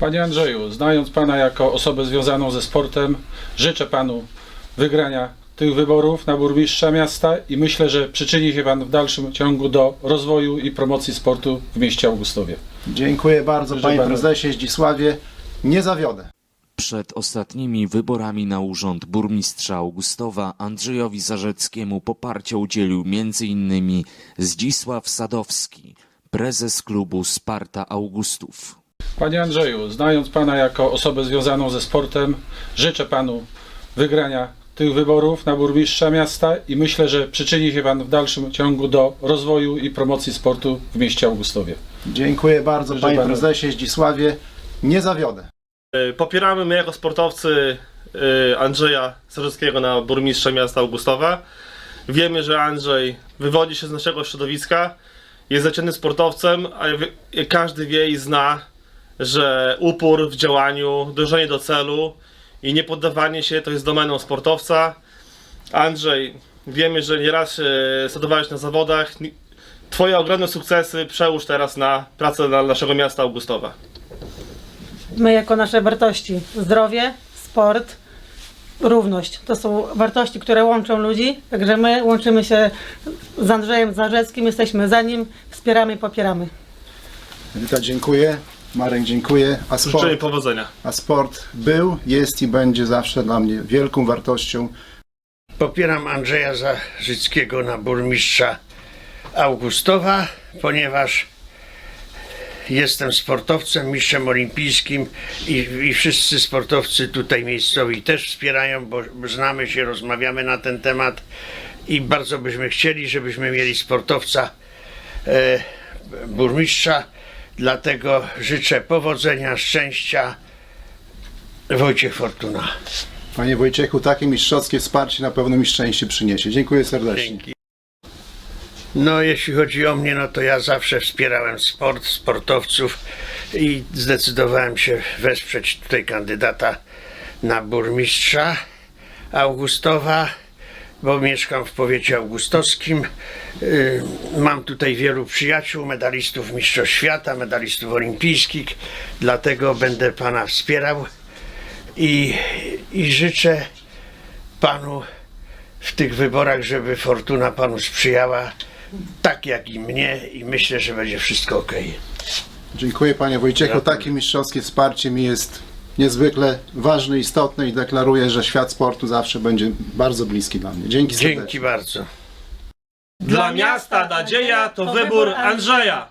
Panie Andrzeju, znając Pana jako osobę związaną ze sportem, życzę Panu wygrania tych wyborów na burmistrza miasta i myślę, że przyczyni się Pan w dalszym ciągu do rozwoju i promocji sportu w mieście Augustowie. Dziękuję bardzo panie pana. prezesie Zdzisławie. Nie zawiodę. Przed ostatnimi wyborami na urząd burmistrza Augustowa Andrzejowi Zarzeckiemu poparcia udzielił m.in. Zdzisław Sadowski, prezes klubu Sparta Augustów. Panie Andrzeju, znając Pana jako osobę związaną ze sportem, życzę Panu wygrania tych wyborów na burmistrza miasta i myślę, że przyczyni się Pan w dalszym ciągu do rozwoju i promocji sportu w mieście Augustowie. Dziękuję bardzo panie pana. prezesie Zdzisławie. Nie zawiodę. Y, Popieramy my jako sportowcy y, Andrzeja Sarzyckiego na burmistrza miasta Augustowa. Wiemy, że Andrzej wywodzi się z naszego środowiska, jest zaciętym sportowcem, a każdy wie i zna, że upór w działaniu, dążenie do celu i nie poddawanie się to jest domeną sportowca. Andrzej, wiemy, że nieraz się stadowałeś na zawodach. Twoje ogromne sukcesy przełóż teraz na pracę dla naszego miasta Augustowa. my jako nasze wartości zdrowie, sport, równość. To są wartości, które łączą ludzi, także my łączymy się z Andrzejem Zarzeckim, jesteśmy za nim, wspieramy i popieramy. Edyta dziękuję. Marek dziękuję. A sport, powodzenia. a sport był, jest i będzie zawsze dla mnie wielką wartością. Popieram Andrzeja Zarzyckiego na burmistrza Augustowa, ponieważ jestem sportowcem, mistrzem olimpijskim i, i wszyscy sportowcy tutaj miejscowi też wspierają, bo znamy się, rozmawiamy na ten temat i bardzo byśmy chcieli, żebyśmy mieli sportowca e, burmistrza. Dlatego życzę powodzenia, szczęścia. Wojciech Fortuna. Panie Wojciechu, takie mistrzowskie wsparcie na pewno mi szczęście przyniesie. Dziękuję serdecznie. Dzięki. No, jeśli chodzi o mnie, no to ja zawsze wspierałem sport, sportowców i zdecydowałem się wesprzeć tutaj kandydata na burmistrza Augustowa, bo mieszkam w powiecie augustowskim. Yy, Mam tutaj wielu przyjaciół, medalistów Mistrzostw Świata, medalistów olimpijskich, dlatego będę pana wspierał i, i życzę panu w tych wyborach, żeby fortuna panu sprzyjała, tak jak i mnie i myślę, że będzie wszystko ok. Dziękuję panie Wojciechu. Takie mistrzowskie wsparcie mi jest niezwykle ważne, istotne i deklaruję, że świat sportu zawsze będzie bardzo bliski dla mnie. Dzięki serdecznie. Dzięki bardzo. Dla miasta nadzieja to wybór Andrzeja.